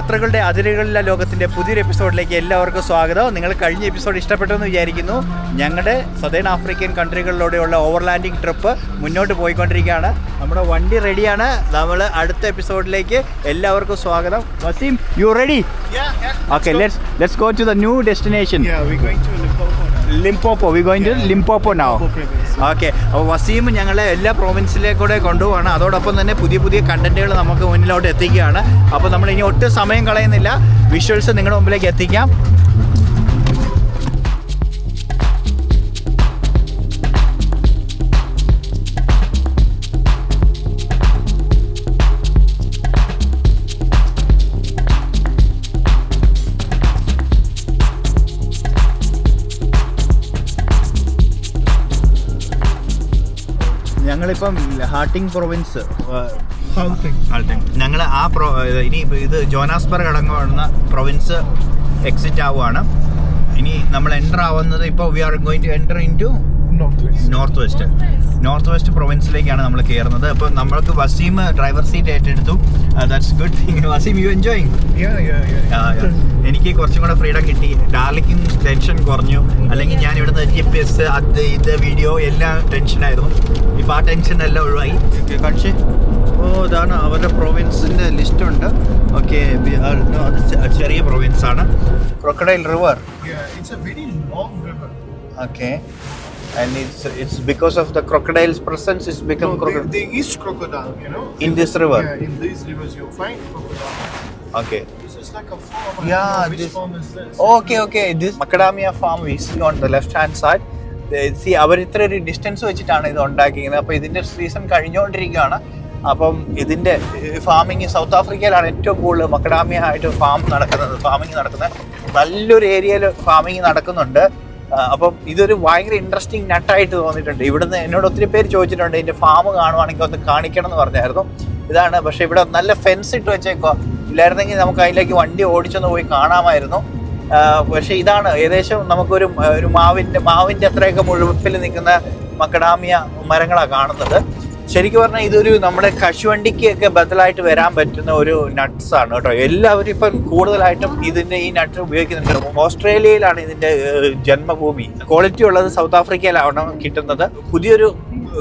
യാത്രകളുടെ അതിരുകളിലെ ലോകത്തിന്റെ പുതിയൊരു എപ്പിസോഡിലേക്ക് എല്ലാവർക്കും സ്വാഗതം. നിങ്ങൾ കഴിഞ്ഞ എപ്പിസോഡ് ഇഷ്ടപ്പെട്ടെന്ന് വിചാരിക്കുന്നു. ഞങ്ങളുടെ സദേൺ ആഫ്രിക്കൻ കൺട്രികളിലൂടെയുള്ള ഓവർലാൻഡിംഗ് ട്രിപ്പ് മുന്നോട്ട് പോയിക്കൊണ്ടിരിക്കുകയാണ്. നമ്മുടെ വണ്ടി റെഡിയാണ് നമ്മൾ അടുത്ത എപ്പിസോഡിലേക്ക് എല്ലാവർക്കും സ്വാഗതം. Waseem you ready. Okay let's let's go to the new destination Limpopo we going to Limpopo now Limpopo province. Okay. അപ്പോൾ വസീം ഞങ്ങളെ എല്ലാ പ്രോവിൻസിലേക്കൂടെ കൊണ്ടുപോവാണ്. അതോടൊപ്പം തന്നെ പുതിയ പുതിയ കണ്ടന്റുകൾ നമുക്ക് മുന്നിലോട്ട് എത്തിക്കുകയാണ്. അപ്പോൾ നമ്മൾ ഇനി ഒട്ടും സമയം കളയുന്നില്ല. വിഷ്വൽസ് നിങ്ങളുടെ മുമ്പിലേക്ക് എത്തിക്കാം. ഞങ്ങളിപ്പം ഹാർട്ടിംഗ് പ്രൊവിൻസ്. ഞങ്ങൾ ആ പ്രോ ഇനി ഇത് ജോനാസ്ബർഗ് അടങ്ങുന്ന പ്രൊവിൻസ് എക്സിറ്റ് ആവുകയാണ് ഇനി നമ്മൾ എന്റർ ആവുന്നത് ഇപ്പോൾ we are going to enter into. North west north west പ്രൊവിൻസിലേക്കാണ് നമ്മൾ കയറുന്നത്. അപ്പോൾ നമ്മൾക്ക് വസീം ഡ്രൈവർ സീറ്റ് ഏറ്റെടുത്തു. That's good thing Waseem you enjoying yeah. എനിക്ക് കുറച്ചും കൂടെ ഫ്രീഡം കിട്ടി. ഡാർലിക്കും ടെൻഷൻ കുറഞ്ഞു. അല്ലെങ്കിൽ ഞാൻ ഇവിടുന്ന് ജി പി എസ് അത് ഇത് വീഡിയോ എല്ലാം ടെൻഷനായിരുന്നു ഇപ്പോൾ ആ ടെൻഷൻ എല്ലാം ഒഴിവായി. പക്ഷേ ഓ ഇതാണ് അവരുടെ പ്രൊവിൻസിന്റെ ലിസ്റ്റ് ഉണ്ട്. ഓക്കെ അത് ചെറിയ പ്രൊവിൻസ് ആണ്. Crocodile river. Okay and it's it's because of the crocodiles presence it's become No, there, there is crocodile, you know. In this river? Yeah, in these rivers you'll find crocodile. Okay This is like a farm. Yeah, which this- farm is this? Okay okay this macadamia farm we see on the left hand side see അവർ ഇത്ര ഒരു distance വെച്ചിട്ടാണ് ഇത് ഉണ്ടാക്കിയിരിക്കുന്നത് അപ്പോൾ ഇതിന്റെ season കഴിഞ്ഞുകൊണ്ടിരിക്കുകയാണ് അപ്പം ഇതിന്റെ farming south ആഫ്രിക്കയിലാണ് ഏറ്റവും കൂടുതൽ മക്കഡാമിയ ആയിട്ട് ഫാം നടക്കുന്നത് ഫാമിങ് നടക്കുന്നത് നല്ലൊരു ഏരിയയിൽ ഫാമിങ് നടക്കുന്നുണ്ട് അപ്പം ഇതൊരു ഭയങ്കര ഇൻട്രസ്റ്റിംഗ് നട്ടായിട്ട് തോന്നിയിട്ടുണ്ട്. ഇവിടുന്ന് എന്നോട് ഒത്തിരി പേര് ചോദിച്ചിട്ടുണ്ട് ഇതിന്റെ ഫാം കാണുവാണെങ്കിൽ ഒന്ന് കാണിക്കണം എന്ന് പറഞ്ഞായിരുന്നു. ഇതാണ് പക്ഷേ ഇവിടെ നല്ല ഫെൻസ് ഇട്ട് വെച്ചേക്കോ ഇല്ലായിരുന്നെങ്കിൽ നമുക്ക് അതിലേക്ക് വണ്ടി ഓടിച്ചൊന്ന് പോയി കാണാമായിരുന്നു. പക്ഷേ ഇതാണ് ഏകദേശം നമുക്കൊരു ഒരു മാവിന്റെ മാവിന്റെ അത്രയൊക്കെ മുഴുവപ്പിൽ നിൽക്കുന്ന മക്കഡാമിയ മരങ്ങളാണ് കാണുന്നത്. ശരിക്കും പറഞ്ഞാൽ ഇതൊരു നമ്മുടെ കശുവണ്ടിക്കൊക്കെ ബദലായിട്ട് വരാൻ പറ്റുന്ന ഒരു നട്ട്സ് ആണ് കേട്ടോ. എല്ലാവരും ഇപ്പം കൂടുതലായിട്ടും ഇതിന്റെ ഈ നട്ട് ഉപയോഗിക്കുന്നുണ്ട്. ഓസ്ട്രേലിയയിലാണ് ഇതിന്റെ ജന്മഭൂമി. ക്വാളിറ്റി ഉള്ളത് സൗത്ത് ആഫ്രിക്കയിലാണ് കിട്ടുന്നത്. പുതിയൊരു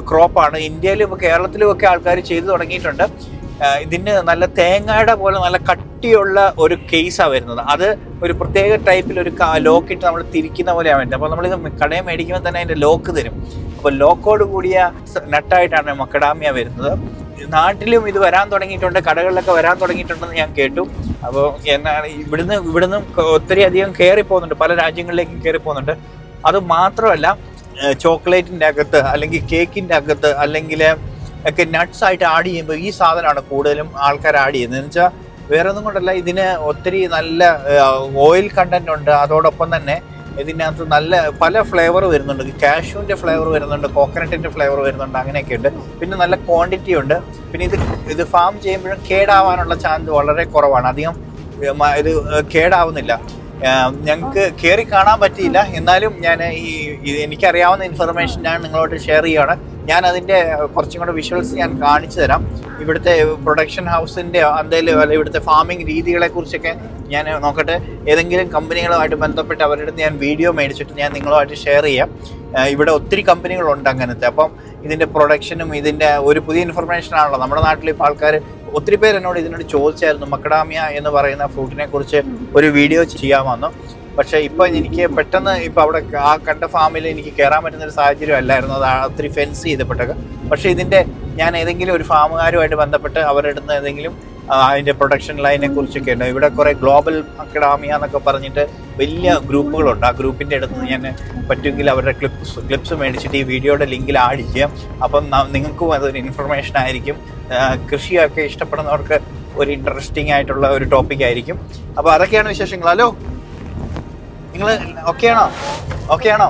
ക്രോപ്പാണ് ഇന്ത്യയിലും കേരളത്തിലും ഒക്കെ ആൾക്കാർ ചെയ്തു തുടങ്ങിയിട്ടുണ്ട്. ഇതിന് നല്ല തേങ്ങയുടെ പോലെ നല്ല കട്ടിയുള്ള ഒരു കേസാണ് വരുന്നത്. അത് ഒരു പ്രത്യേക ടൈപ്പിൽ ഒരു ലോക്ക് ഇട്ട് നമ്മൾ തിരിക്കുന്ന പോലെയാണ് വരുന്നത്. അപ്പോൾ നമ്മളിത് കടയിൽ മേടിക്കുമ്പോൾ തന്നെ അതിന്റെ ലോക്ക് തരും. അപ്പോൾ ലോക്കോട് കൂടിയ നട്ടായിട്ടാണ് മക്കഡാമിയ വരുന്നത്. നാട്ടിലും ഇത് വരാൻ തുടങ്ങിയിട്ടുണ്ട് കടകളിലൊക്കെ വരാൻ തുടങ്ങിയിട്ടുണ്ടെന്ന് ഞാൻ കേട്ടു. അപ്പോൾ എന്നാണ് ഇവിടുന്ന് ഇവിടുന്ന് ഒത്തിരി അധികം കയറി പോകുന്നുണ്ട് പല രാജ്യങ്ങളിലേക്കും കയറി പോകുന്നുണ്ട്. അത് മാത്രമല്ല ചോക്ലേറ്റിന്റെ അകത്ത് അല്ലെങ്കിൽ കേക്കിന്റെ അകത്ത് അല്ലെങ്കിൽ ഒക്കെ നട്ട്സ് ആയിട്ട് ആഡ് ചെയ്യുമ്പോൾ ഈ സാധനമാണ് കൂടുതലും ആൾക്കാർ ആഡ് ചെയ്യുന്നത്. എന്ന് വെച്ചാൽ വേറെ ഒന്നും കൊണ്ടല്ല ഇതിന് ഒത്തിരി നല്ല ഓയിൽ കണ്ടന്റ് ഉണ്ട്. അതോടൊപ്പം തന്നെ ഇതിനകത്ത് നല്ല പല ഫ്ലേവർ വരുന്നുണ്ട്. കാഷ്യൂവിന്റെ ഫ്ലേവർ വരുന്നുണ്ട് കോക്കനട്ടിന്റെ ഫ്ലേവർ വരുന്നുണ്ട് അങ്ങനെയൊക്കെ ഉണ്ട്. പിന്നെ നല്ല ക്വാണ്ടിറ്റി ഉണ്ട്. പിന്നെ ഇത് ഇത് ഫാം ചെയ്യുമ്പോഴും കേടാവാനുള്ള ചാൻസ് വളരെ കുറവാണ്. അധികം ഇത് കേടാവുന്നില്ല. ഞങ്ങൾക്ക് കയറി കാണാൻ പറ്റിയില്ല. എന്നാലും ഞാൻ ഈ എനിക്കറിയാവുന്ന ഇൻഫർമേഷൻ ഞാൻ നിങ്ങളോട് ഷെയർ ചെയ്യുകയാണ് ഞാൻ അതിന്റെ കുറച്ചും കൂടെ വിഷ്വൽസ് ഞാൻ കാണിച്ചു തരാം. ഇവിടുത്തെ പ്രൊഡക്ഷൻ ഹൗസിന്റെ എന്തെങ്കിലും അല്ല ഇവിടുത്തെ ഫാമിംഗ് രീതികളെ കുറിച്ചൊക്കെ ഞാൻ നോക്കട്ടെ. ഏതെങ്കിലും കമ്പനികളുമായിട്ട് ബന്ധപ്പെട്ട് അവരുടെ അടുത്ത് ഞാൻ വീഡിയോ മേടിച്ചിട്ട് ഞാൻ നിങ്ങളുമായിട്ട് ഷെയർ ചെയ്യാം. ഇവിടെ ഒത്തിരി കമ്പനികളുണ്ട് അങ്ങനത്തെ. അപ്പം ഇതിന്റെ പ്രൊഡക്ഷനും ഇതിന്റെ ഒരു പുതിയ ഇൻഫർമേഷൻ ആണല്ലോ. നമ്മുടെ നാട്ടിൽ ഇപ്പോൾ ആൾക്കാർ ഒത്തിരി പേര് എന്നോട് ഇതിനോട് ചോദിച്ചായിരുന്നു മക്കഡാമിയ എന്ന് പറയുന്ന ഫ്രൂട്ടിനെ കുറിച്ച് ഒരു വീഡിയോ ചെയ്യാമെന്നു. പക്ഷേ ഇപ്പൊ എനിക്ക് പെട്ടെന്ന് ഇപ്പൊ അവിടെ ആ കണ്ട ഫാമിൽ എനിക്ക് കയറാൻ പറ്റുന്ന ഒരു സാഹചര്യം അല്ലായിരുന്നു. അത് ഒത്തിരി ഫെൻസ് ചെയ്തപ്പെട്ടൊക്കെ പക്ഷേ ഇതിന്റെ ഞാൻ ഏതെങ്കിലും ഒരു ഫാമുകാരുമായിട്ട് ബന്ധപ്പെട്ട് അവരുടെ അടുത്ത് ഏതെങ്കിലും അതിന്റെ പ്രൊഡക്ഷൻ ലൈനെ കുറിച്ചൊക്കെ ഉണ്ട്? ഇവിടെ കുറേ ഗ്ലോബൽ അക്കഡാമിയ എന്നൊക്കെ പറഞ്ഞിട്ട് വലിയ ഗ്രൂപ്പുകളുണ്ട്. ആ ഗ്രൂപ്പിന്റെ അടുത്ത് ഞാൻ പറ്റുമെങ്കിൽ അവരുടെ ക്ലിപ്സ് ക്ലിപ്സ് മേടിച്ചിട്ട് ഈ വീഡിയോയുടെ ലിങ്കിൽ ആഡ് ചെയ്യാം. അപ്പം നിങ്ങൾക്കും അതൊരു ഇൻഫർമേഷൻ ആയിരിക്കും. കൃഷിയൊക്കെ ഇഷ്ടപ്പെടുന്നവർക്ക് ഒരു ഇൻട്രസ്റ്റിംഗ് ആയിട്ടുള്ള ഒരു ടോപ്പിക് ആയിരിക്കും. അപ്പോൾ അതൊക്കെയാണ് വിശേഷങ്ങൾ. ഹലോ? നിങ്ങൾ ഓക്കെയാണോ? ഓക്കെയാണോ?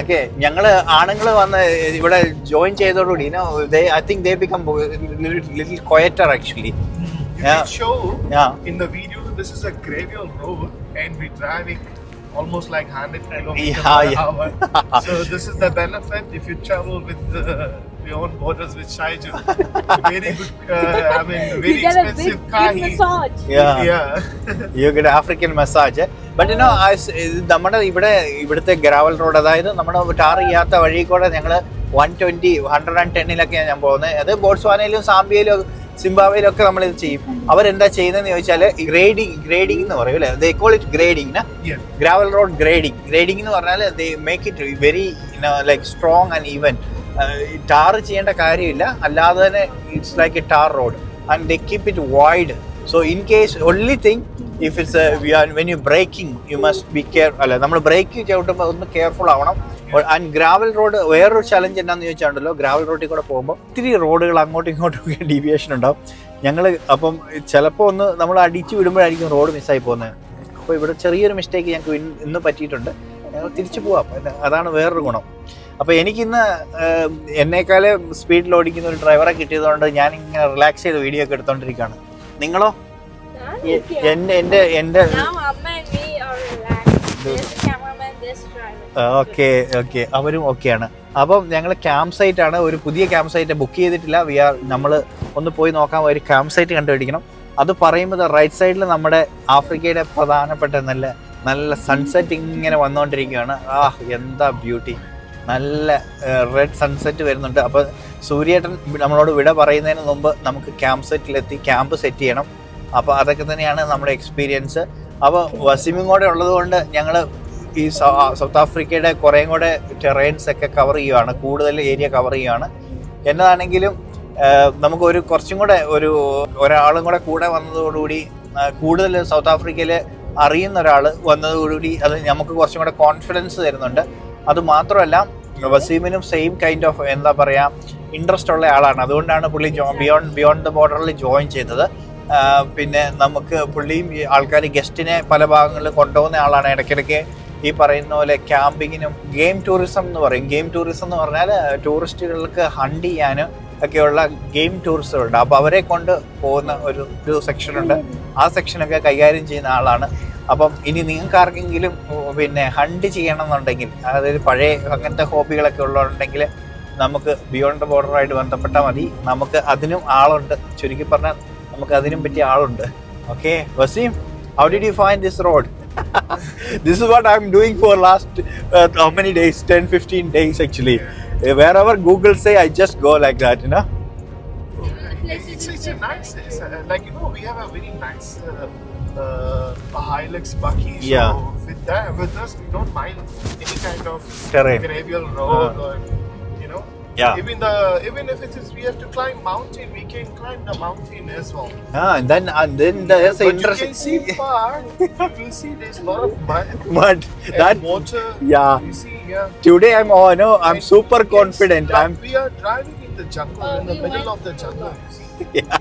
ഓക്കെ ഞങ്ങൾ ആണുങ്ങൾ വന്ന് ഇവിടെ join ചെയ്തോടുകൂടി I think they become little quieter actually almost like hundred kilometre so this is the benefit if you travel with beyond borders with Shaiju. very good, uh, I mean, very you get a big, expensive car. big massage. Yeah. yeah. you get African massage. Eh? But ഇനോ നമ്മുടെ ഇവിടെ ഇവിടുത്തെ gravel road അതായത് നമ്മുടെ tar ചെയ്യാത്ത വഴി കൂടെ ഞങ്ങൾ വൺ ട്വന്റി ഹൺഡ്രഡ് ആൻഡ് ടെന്നിലൊക്കെയാണ് ഞാൻ പോകുന്നത് അത് ബോട്സ്വാനയിലും സാംബിയയിലും സിംബാബയിലും ഒക്കെ നമ്മൾ ഇത് ചെയ്യും അവരെന്താ ചെയ്യുന്നതെന്ന് ചോദിച്ചാൽ ഗ്രേഡിങ് ഗ്രേഡിംഗ് എന്ന് പറയും അല്ലേ they call it grading gravel road grading grading എന്ന് പറഞ്ഞാൽ they make it very like strong and even tar ചെയ്യേണ്ട കാര്യമില്ല. അല്ലാതെ തന്നെ it's like a tar road and they keep it wide so in case only thing if it's when you braking you must be care അല്ല നമ്മൾ brake ചവിട്ടുമ്പോൾ ഒന്ന് careful ആവണം. And gravel road വേറൊരു ചലഞ്ച് എന്താണെന്ന് ചോദിച്ചാണ്ടല്ലോ ഗ്രാവൽ റോഡിൽ കൂടെ പോകുമ്പോൾ ഒത്തിരി റോഡുകൾ അങ്ങോട്ടും ഇങ്ങോട്ടും ഒക്കെ ഡീവിയേഷൻ ഉണ്ടാവും. ഞങ്ങൾ അപ്പം ചിലപ്പോൾ ഒന്ന് നമ്മൾ അടിച്ചു വിടുമ്പോഴായിരിക്കും റോഡ് മിസ്സായി പോകുന്നത്. അപ്പോൾ ഇവിടെ ചെറിയൊരു മിസ്റ്റേക്ക് ഞങ്ങൾക്ക് ഇന്ന് ഇന്ന് പറ്റിയിട്ടുണ്ട്. ഞങ്ങൾ തിരിച്ചു പോവാം. അതാണ് വേറൊരു ഗുണം. അപ്പോൾ എനിക്കിന്ന് എന്നേക്കാളെ സ്പീഡിൽ ഓടിക്കുന്ന ഒരു ഡ്രൈവറെ കിട്ടിയതുകൊണ്ട് ഞാൻ ഇങ്ങനെ റിലാക്സ് ചെയ്ത് വീഡിയോ ഒക്കെ എടുത്തോണ്ടിരിക്കുകയാണ് നിങ്ങളോ? എന്റെ എന്റെ. ഓക്കെ ഓക്കെ അവരും ഓക്കെയാണ് അപ്പം ഞങ്ങൾ ക്യാമ്പ് സൈറ്റ് ആണ്. ഒരു പുതിയ ക്യാമ്പ് സൈറ്റ് ബുക്ക് ചെയ്തിട്ടില്ല. വി ആർ നമ്മൾ ഒന്ന് പോയി നോക്കാൻ ഒരു ക്യാമ്പ് സൈറ്റ് കണ്ടുപിടിക്കണം. അത് പറയുമ്പോൾ റൈറ്റ് സൈഡിൽ നമ്മുടെ ആഫ്രിക്കയുടെ പ്രധാനപ്പെട്ട നല്ല നല്ല സൺസെറ്റ് ഇങ്ങനെ വന്നുകൊണ്ടിരിക്കുകയാണ് ആ എന്താ ബ്യൂട്ടി നല്ല റെഡ് സൺസെറ്റ് വരുന്നുണ്ട്. അപ്പോൾ സൂര്യേട്ടൻ നമ്മളോട് വിട പറയുന്നതിന് മുമ്പ് നമുക്ക് ക്യാമ്പ് സെറ്റിലെത്തി ക്യാമ്പ് സെറ്റ് ചെയ്യണം. അപ്പോൾ അതൊക്കെ തന്നെയാണ് നമ്മുടെ എക്സ്പീരിയൻസ് അപ്പോൾ വസിമും കൂടെ ഉള്ളതുകൊണ്ട് ഞങ്ങൾ ഈ സൗത്ത് ആഫ്രിക്കയുടെ കുറേയും കൂടെ ടെറൈൻസ് ഒക്കെ കവർ ചെയ്യുകയാണ് കൂടുതൽ ഏരിയ കവർ ചെയ്യുകയാണ് എന്നതാണെങ്കിലും നമുക്ക് ഒരു കുറച്ചും കൂടെ ഒരു ഒരാളും കൂടെ കൂടെ വന്നതോടുകൂടി കൂടുതൽ സൗത്ത് ആഫ്രിക്കയിൽ അറിയുന്ന ഒരാൾ വന്നതോടുകൂടി അത് നമുക്ക് കുറച്ചും കൂടെ കോൺഫിഡൻസ് തരുന്നുണ്ട്. അത് മാത്രമല്ല വസീമിനും സെയിം കൈൻഡ് ഓഫ് എന്താ പറയുക ഇൻട്രസ്റ്റ് ഉള്ള ആളാണ്. അതുകൊണ്ടാണ് പുള്ളി ജോ ബിയോണ്ട് ബിയോണ്ട് ദ ബോർഡറിൽ ജോയിൻ ചെയ്തത്. പിന്നെ നമുക്ക് പുള്ളിയും ആൾക്കാർ ഗസ്റ്റിനെ പല ഭാഗങ്ങളിൽ കൊണ്ടുപോകുന്ന ആളാണ്. ഇടയ്ക്കിടയ്ക്ക് ഈ പറയുന്ന പോലെ ക്യാമ്പിങ്ങിനും ഗെയിം ടൂറിസം എന്ന് പറയും. ഗെയിം ടൂറിസം എന്ന് പറഞ്ഞാൽ ടൂറിസ്റ്റുകൾക്ക് ഹണ്ട് ചെയ്യാനും ഒക്കെയുള്ള ഗെയിം ടൂറിസ്റ്റുകളുണ്ട് അപ്പോൾ അവരെ കൊണ്ട് പോകുന്ന ഒരു ഒരു സെക്ഷനുണ്ട് ആ സെക്ഷനൊക്കെ കൈകാര്യം ചെയ്യുന്ന ആളാണ്. അപ്പം ഇനി നിങ്ങൾക്ക് ആർക്കെങ്കിലും പിന്നെ ഹണ്ട് ചെയ്യണമെന്നുണ്ടെങ്കിൽ അതായത് പഴയ അങ്ങനത്തെ ഹോബികളൊക്കെ ഉള്ളതുണ്ടെങ്കിൽ നമുക്ക് ബിയോണ്ട് ദ ബോർഡറുമായിട്ട് ബന്ധപ്പെട്ടാൽ മതി. നമുക്ക് അതിനും ആളുണ്ട്. ചുരുക്കി പറഞ്ഞാൽ നമുക്ക് അതിനും പറ്റിയ ആളുണ്ട്. Okay Waseem how did you find this road this is what I am doing for last how many days? 10 15 days actually. Where wherever Google say I just go like that you It's, it's a nice, it's a, like you know, we have a very nice uh, uh, Hilux Bucky. So Yeah. with that, with us, we don't mind any kind of Terrain. gravel road Uh. or you know. Yeah. Even the even if it is we have to climb mountain, we can climb the mountain as well. ah, and then and then there's but an you can see interesting far. you will see there's a lot of mud but and that water. yeah You see, yeah. today I'm oh no I'm And super yes, confident but I'm We are driving in the jungle, Oh, in the we middle went of the jungle. Yeah.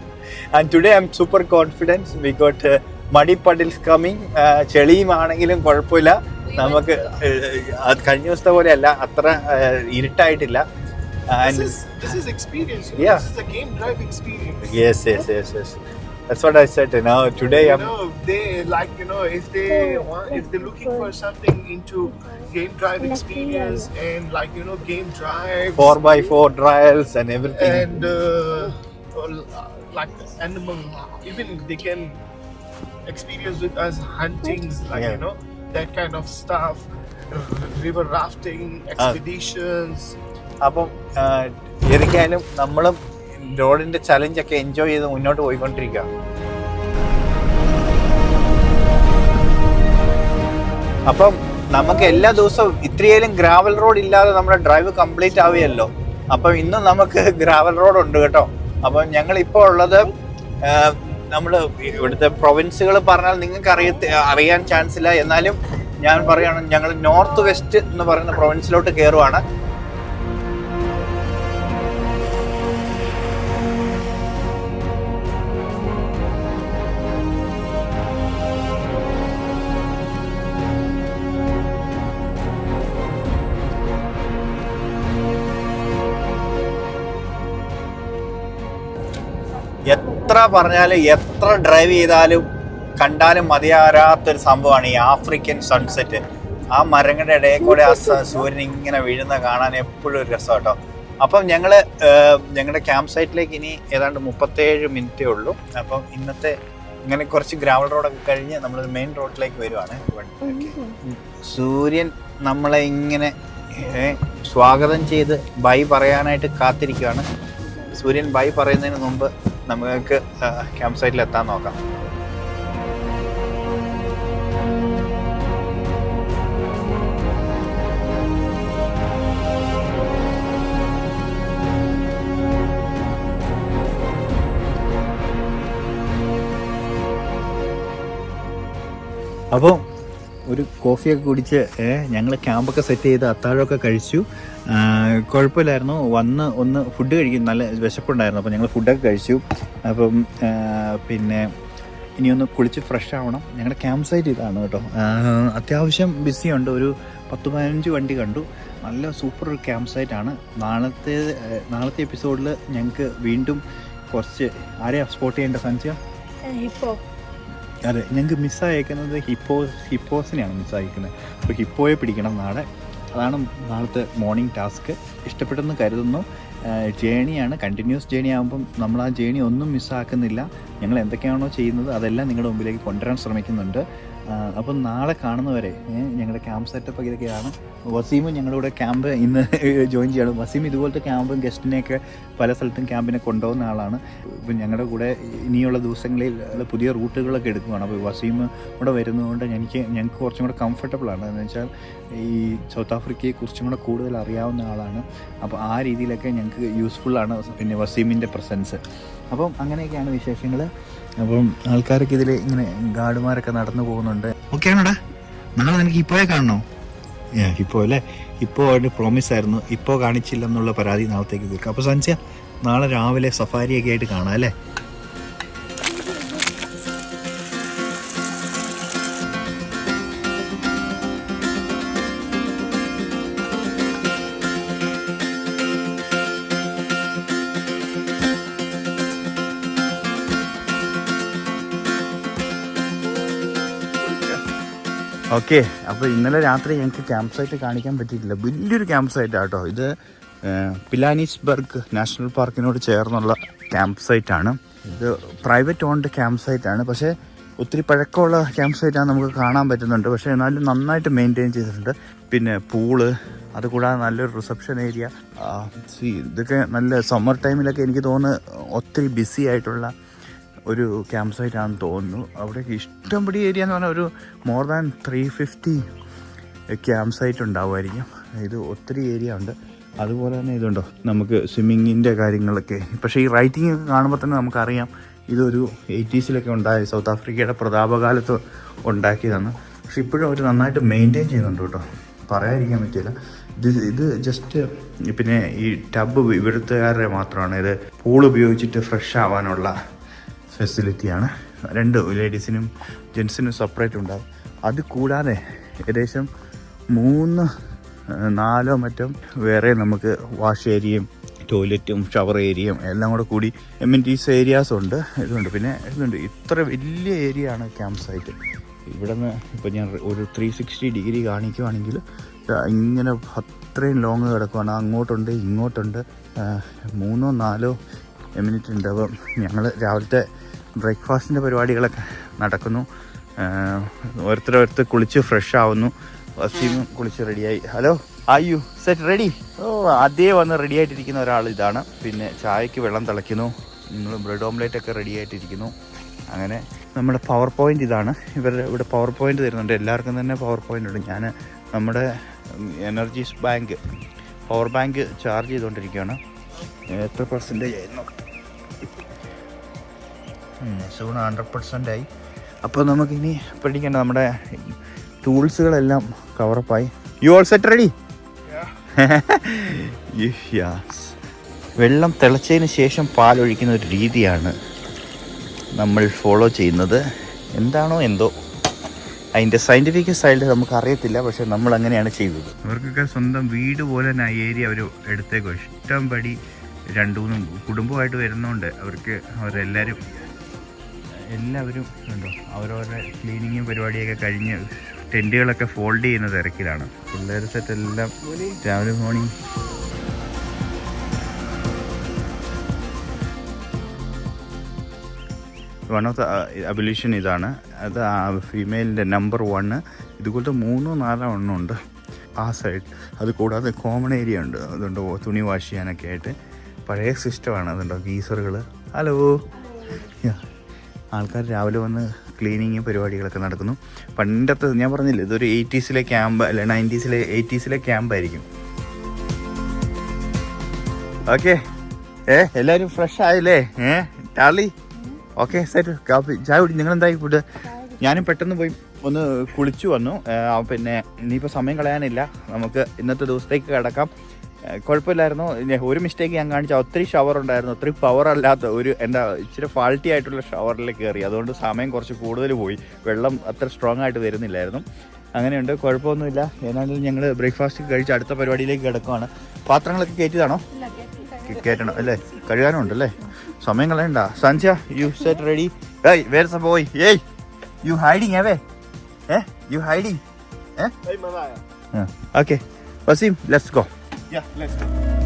and today I'm super confident we got uh, muddy puddles coming uh, ചെളിയും ആണെങ്കിലും കുഴപ്പമില്ല നമുക്ക് uh, അത് കഴിഞ്ഞ ദിവസത്തെ പോലെയല്ല അത്ര ഇരുട്ടായിട്ടില്ല And This is this is experience. You know, Yeah. This is a game drive experience. yes yes yes yes that's what I said you know today you I'm know, they like you know if they want if they're looking for something into game drive experience and like you know game drives four by four trials and everything. and uh, well, uh, like animal even they can experience with us huntings like Yeah. you know that kind of stuff r- river rafting expeditions അപ്പം ഏതൊക്കെയായാലും നമ്മളും റോഡിന്റെ challenge ഒക്കെ enjoy ചെയ്ത് മുന്നോട്ട് പോയിക്കൊണ്ടിരിക്കുക. അപ്പം നമുക്ക് എല്ലാ ദിവസവും ഇത്രയേലും ഗ്രാവൽ റോഡ് ഇല്ലാതെ നമ്മുടെ ഡ്രൈവ് കംപ്ലീറ്റ് ആവുകയല്ലോ. അപ്പം ഇന്ന് നമുക്ക് ഗ്രാവൽ റോഡ് ഉണ്ട് കേട്ടോ. അപ്പം ഞങ്ങൾ ഇപ്പോൾ ഉള്ളത് നമ്മൾ ഇവിടുത്തെ പ്രൊവിൻസുകൾ പറഞ്ഞാൽ നിങ്ങൾക്ക് അറിയ അറിയാൻ ചാൻസ് ഇല്ല. എന്നാലും ഞാൻ പറയുകയാണ് ഞങ്ങൾ നോർത്ത് വെസ്റ്റ് എന്ന് പറയുന്ന പ്രൊവിൻസിലോട്ട് കയറുവാണ് പറഞ്ഞാൽ എത്ര ഡ്രൈവ് ചെയ്താലും കണ്ടാലും മതിയാരാത്തൊരു സംഭവമാണ് ഈ ആഫ്രിക്കൻ സൺസെറ്റ് ആ മരങ്ങളുടെ ഇടയിൽ കൂടെ ആ സൂര്യൻ ഇങ്ങനെ വീഴുന്ന കാണാൻ എപ്പോഴും ഒരു രസം കേട്ടോ. അപ്പം ഞങ്ങൾ ഞങ്ങളുടെ ക്യാമ്പ് സൈറ്റിലേക്ക് ഇനി ഏതാണ്ട് മുപ്പത്തേഴ് മിനിറ്റേ ഉള്ളൂ. അപ്പം ഇന്നത്തെ ഇങ്ങനെ കുറച്ച് ഗ്രാവൽ റോഡൊക്കെ കഴിഞ്ഞ് നമ്മൾ മെയിൻ റോഡിലേക്ക് വരുവാണ്. സൂര്യൻ നമ്മളെ ഇങ്ങനെ സ്വാഗതം ചെയ്ത് ബൈ പറയാനായിട്ട് കാത്തിരിക്കുകയാണ് സൂര്യൻ ബൈ പറയുന്നതിന് മുമ്പ് നമുക്ക് ക്യാമ്പ് സൈറ്റിൽ എത്താൻ നോക്കാം. അപ്പോൾ ഒരു കോഫിയൊക്കെ കുടിച്ച് ഞങ്ങൾ ക്യാമ്പൊക്കെ സെറ്റ് ചെയ്ത് അത്താഴമൊക്കെ കഴിച്ചു. കുഴപ്പമില്ലായിരുന്നു. വന്ന് ഒന്ന് ഫുഡ് കഴിക്കും. നല്ല വിശപ്പുണ്ടായിരുന്നു. അപ്പോൾ ഞങ്ങൾ ഫുഡൊക്കെ കഴിച്ചു. അപ്പം പിന്നെ ഇനിയൊന്ന് കുളിച്ച് ഫ്രഷ് ആവണം. ഞങ്ങളുടെ ക്യാമ്പ് സൈറ്റ് ഇതാണ് കേട്ടോ. അത്യാവശ്യം ബിസിയുണ്ട് ഒരു പത്ത് പതിനഞ്ച് വണ്ടി കണ്ടു. നല്ല സൂപ്പർ ഒരു ക്യാമ്പ് സൈറ്റാണ് നാളത്തെ നാളത്തെ എപ്പിസോഡിൽ ഞങ്ങൾക്ക് വീണ്ടും കുറച്ച് ആരെയാണ് സ്പോട്ട് ചെയ്യേണ്ട സംശയം ഹിപ്പോ. അതെ ഞങ്ങൾക്ക് മിസ്സായേക്കുന്നത് ഹിപ്പോസ് ഹിപ്പോസിനെയാണ് മിസ്സായിരിക്കുന്നത് അപ്പോൾ ഹിപ്പോയെ പിടിക്കണം നാളെ. അതാണ് നാളത്തെ മോർണിംഗ് ടാസ്ക് ഇഷ്ടപ്പെട്ടെന്ന് കരുതുന്നു. ജേണിയാണ് കണ്ടിന്യൂസ് ജേണി ആകുമ്പം നമ്മൾ ആ ജേണി ഒന്നും മിസ്സാക്കുന്നില്ല ഞങ്ങൾ എന്തൊക്കെയാണോ ചെയ്യുന്നത് അതെല്ലാം നിങ്ങളുടെ മുമ്പിലേക്ക് കൊണ്ടുവരാൻ ശ്രമിക്കുന്നുണ്ട്. അപ്പം നാളെ കാണുന്നവരെ ഞങ്ങളുടെ ക്യാമ്പ് സെറ്റപ്പ് ഇതൊക്കെയാണ് വസീമും ഞങ്ങളുടെ ക്യാമ്പ് ഇന്ന് ജോയിൻ ചെയ്യണം. വസീം ഇതുപോലത്തെ ക്യാമ്പും ഗസ്റ്റിനെയൊക്കെ പല സ്ഥലത്തും ക്യാമ്പിനെ കൊണ്ടുപോകുന്ന ആളാണ്. ഇപ്പം ഞങ്ങളുടെ കൂടെ ഇനിയുള്ള ദിവസങ്ങളിൽ പുതിയ റൂട്ടുകളൊക്കെ എടുക്കുകയാണ് അപ്പോൾ വസീം കൂടെ വരുന്നതുകൊണ്ട് എനിക്ക് ഞങ്ങൾക്ക് കുറച്ചും കൂടെ കംഫർട്ടബിളാണ് എന്ന് വെച്ചാൽ ഈ സൗത്ത് ആഫ്രിക്കയെ കുറിച്ചും കൂടെ കൂടുതൽ അറിയാവുന്ന ആളാണ്. അപ്പോൾ ആ രീതിയിലൊക്കെ ഞങ്ങൾക്ക് യൂസ്ഫുള്ളാണ് പിന്നെ വസീമിന്റെ പ്രസൻസ് അപ്പം അങ്ങനെയൊക്കെയാണ് വിശേഷങ്ങൾ അപ്പം ആൾക്കാരൊക്കെ ഇതിൽ ഇങ്ങനെ ഗാർഡുമാരൊക്കെ നടന്നു പോകുന്നുണ്ട്. ഓക്കെ ആണോടാ? നാളെ നിനക്ക് ഇപ്പോഴേ കാണണോ? ഇപ്പോൾ അല്ലേ? ഇപ്പോൾ അവരുടെ പ്രോമിസ് ആയിരുന്നു. ഇപ്പോൾ കാണിച്ചില്ല എന്നുള്ള പരാതി നാളത്തേക്ക് തീർക്കാം. അപ്പോൾ സഞ്ചയ നാളെ രാവിലെ സഫാരിയൊക്കെ ആയിട്ട് കാണാം അല്ലേ? ഓക്കെ അപ്പോൾ ഇന്നലെ രാത്രി ഞങ്ങൾക്ക് ക്യാമ്പ് സൈറ്റ് കാണിക്കാൻ പറ്റിയിട്ടില്ല. വലിയൊരു ക്യാമ്പ് സൈറ്റ് ആട്ടോ ഇത്. പിലാനിസ്ബർഗ് നാഷണൽ പാർക്കിനോട് ചേർന്നുള്ള ക്യാമ്പ് സൈറ്റാണ് ഇത് പ്രൈവറ്റ് ഓൺഡ് ക്യാമ്പ് സൈറ്റാണ് പക്ഷേ ഒത്തിരി പഴക്കമുള്ള ക്യാമ്പ് സൈറ്റാണ് നമുക്ക് കാണാൻ പറ്റുന്നുണ്ട്. പക്ഷേ എന്നാലും നന്നായിട്ട് മെയിന്റെയിൻ ചെയ്തിട്ടുണ്ട്. പിന്നെ പൂൾ അതുകൂടാതെ നല്ലൊരു റിസപ്ഷൻ ഏരിയ ഇതൊക്കെ നല്ല സമ്മർ ടൈമിലൊക്കെ എനിക്ക് തോന്നുന്നു ഒത്തിരി ബിസി ആയിട്ടുള്ള ഒരു ക്യാമ്പ് സൈറ്റ് ആണെന്ന് തോന്നുന്നു. അവിടേക്ക് ഇഷ്ടംപടി ഏരിയ എന്ന് പറഞ്ഞാൽ ഒരു more than three fifty camp site ഉണ്ടാവുമായിരിക്കും. ഇത് ഒത്തിരി ഏരിയ ഉണ്ട്. അതുപോലെ തന്നെ ഇതുണ്ടോ? നമുക്ക് സ്വിമ്മിങ്ങിന്റെ കാര്യങ്ങളൊക്കെ. പക്ഷേ ഈ റൈറ്റിംഗ് ഒക്കെ കാണുമ്പോൾ തന്നെ നമുക്കറിയാം ഇതൊരു എയ്റ്റീസിലൊക്കെ ഉണ്ടായ സൗത്ത് ആഫ്രിക്കയുടെ പ്രതാപകാലത്ത് ഉണ്ടാക്കിയതാണ്. പക്ഷെ ഇപ്പോഴും അവർ നന്നായിട്ട് മെയിന്റെയിൻ ചെയ്യുന്നുണ്ട് കേട്ടോ. പറയാതിരിക്കാൻ പറ്റില്ല. ഇത് ഇത് ജസ്റ്റ് പിന്നെ ഈ ടബ് ഇവിടുത്തുകാരുടെ മാത്രമാണ്. ഇത് പൂൾ ഉപയോഗിച്ചിട്ട് ഫ്രഷ് ആവാനുള്ള ഫെസിലിറ്റിയാണ് രണ്ട് ലേഡീസിനും ജെൻസിനും സെപ്പറേറ്റ് ഉണ്ടാകും അത് കൂടാതെ ഏകദേശം മൂന്ന് നാലോ മറ്റോ വേറെ നമുക്ക് വാഷ് ഏരിയയും ടോയ്ലറ്റും ഷവർ ഏരിയയും എല്ലാം കൂടെ കൂടി എമ്മിന്റീസ് ഏരിയാസ് ഉണ്ട്. ഇതുണ്ട്. പിന്നെ ഇതുണ്ട്. ഇത്ര വലിയ ഏരിയ ആണ് ക്യാമ്പ് സൈറ്റ് ഇവിടെ നിന്ന് ഇപ്പോൾ ഞാൻ ഒരു ത്രീ സിക്സ്റ്റി ഡിഗ്രി കാണിക്കുവാണെങ്കിൽ ഇങ്ങനെ അത്രയും ലോങ് കിടക്കുവാണ്. അങ്ങോട്ടുണ്ട് ഇങ്ങോട്ടുണ്ട്. മൂന്നോ നാലോ എമിനിറ്റ് ഉണ്ട്. അപ്പം ഞങ്ങൾ രാവിലത്തെ ബ്രേക്ക്ഫാസ്റ്റിന്റെ പരിപാടികളൊക്കെ നടക്കുന്നു. ഓരോരുത്തരോരുത്തർ കുളിച്ച് ഫ്രഷ് ആവുന്നു. വസീമും കുളിച്ച് റെഡിയായി ഹലോ ആ യു സെറ്റ് റെഡി ഓ അതേ വന്ന് റെഡി ആയിട്ടിരിക്കുന്ന ഒരാൾ ഇതാണ്. പിന്നെ ചായക്ക് വെള്ളം തിളയ്ക്കുന്നു. നമ്മൾ ബ്രെഡ് ഓംലേറ്റ് ഒക്കെ റെഡി ആയിട്ടിരിക്കുന്നു. അങ്ങനെ നമ്മുടെ പവർ പോയിന്റ് ഇതാണ്. ഇവർ ഇവിടെ പവർ പോയിന്റ് തരുന്നുണ്ട്. എല്ലാവർക്കും തന്നെ പവർ പോയിന്റ് ഉണ്ട്. ഞാൻ നമ്മുടെ energies bank power bank charge ചെയ്തുകൊണ്ടിരിക്കുകയാണ്. എത്ര പെർസെന്റേജ് ആയിരുന്നു? സൂൺ ഹൺഡ്രഡ് പെർസെന്റ് ആയി. അപ്പോൾ നമുക്കിനി പഠിക്കേണ്ട നമ്മുടെ ടൂൾസുകളെല്ലാം കവറപ്പായി. യു ഓൾ സെറ്റ് റെഡി വെള്ളം തിളച്ചതിന് ശേഷം പാലൊഴിക്കുന്ന ഒരു രീതിയാണ് നമ്മൾ ഫോളോ ചെയ്യുന്നത്. എന്താണോ എന്തോ. അതിന്റെ സയന്റിഫിക് സൈഡ് നമുക്ക് അറിയത്തില്ല പക്ഷെ നമ്മൾ അങ്ങനെയാണ് ചെയ്തത്. അവർക്കൊക്കെ സ്വന്തം വീട് പോലെ തന്നെ ആ ഏരിയ അവർ എടുത്തേക്കോ ഇഷ്ടം പടി രണ്ടു മൂന്നും കുടുംബമായിട്ട് വരുന്നതുകൊണ്ട് അവർക്ക് അവരെല്ലാവരും എല്ലാവരും ഉണ്ടോ അവരവരുടെ ക്ലീനിങ്ങും പരിപാടിയൊക്കെ കഴിഞ്ഞ് ടെന്റുകളൊക്കെ ഫോൾഡ് ചെയ്യുന്ന തിരക്കിലാണ്. പിള്ളേർ സെറ്റ് എല്ലാം രാവിലെ morning one of the abolition ഇതാണ്. അത് ഫീമെയിലിന്റെ നമ്പർ വണ്ണ് ഇതുപോലത്തെ മൂന്നോ നാലോ എണ്ണമുണ്ട് ആ സൈഡ് അത് കൂടാതെ കോമൺ ഏരിയ ഉണ്ട്. അതുകൊണ്ട് തുണി വാഷ് ചെയ്യാനൊക്കെ ആയിട്ട്. പഴയ സിസ്റ്റമാണ് അതുണ്ടോ ഗീസറുകൾ ഹലോ ആൾക്കാർ രാവിലെ വന്ന് ക്ലീനിങ് പരിപാടികളൊക്കെ നടക്കുന്നു. പണ്ടത്തെ ഞാൻ പറഞ്ഞില്ലേ ഇതൊരു എയ്റ്റീസിലെ ക്യാമ്പ് അല്ല നയന്റീസിലെ എയ്റ്റീസിലെ ക്യാമ്പായിരിക്കും ഓക്കെ ഏ എല്ലാവരും ഫ്രഷ് ആയില്ലേ? ഏ ടാളി? ഓക്കെ സെറ്റ് കാപ്പി ചായ കുടി. നിങ്ങൾ എന്തായി ഫുഡ് ഞാനും പെട്ടെന്ന് പോയി ഒന്ന് കുളിച്ചു വന്നു. പിന്നെ ഇനിയിപ്പോൾ സമയം കളയാനില്ല. നമുക്ക് ഇന്നത്തെ ദിവസത്തേക്ക് കിടക്കാം. കുഴപ്പമില്ലായിരുന്നു. ഒരു മിസ്റ്റേക്ക് ഞാൻ കാണിച്ച ഒത്തിരി ഷവർ ഉണ്ടായിരുന്നു. ഒത്തിരി പവർ അല്ലാത്ത ഒരു എന്താ ഇച്ചിരി ഫാൾട്ടി ആയിട്ടുള്ള ഷവറിൽ കയറി അതുകൊണ്ട് സമയം കുറച്ച് കൂടുതൽ പോയി. വെള്ളം അത്ര സ്ട്രോങ് ആയിട്ട് വരുന്നില്ലായിരുന്നു. അങ്ങനെയുണ്ട്. കുഴപ്പമൊന്നുമില്ല. ഏതാണ്ട് ഞങ്ങൾ ബ്രേക്ക്ഫാസ്റ്റ് കഴിച്ച് അടുത്ത പരിപാടിയിലേക്ക് കിടക്കുവാണ്. പാത്രങ്ങളൊക്കെ കയറ്റിയതാണോ? കയറ്റണം അല്ലേ? കഴുകാനും ഉണ്ടല്ലേ സമയം കളയണ്ട. സഞ്ജ യു സെറ്റ് റെഡി ഏയ് വേറെ സ boy hey you hiding away. Are you hiding ഏ. Okay Waseem let's go Yeah, let's go.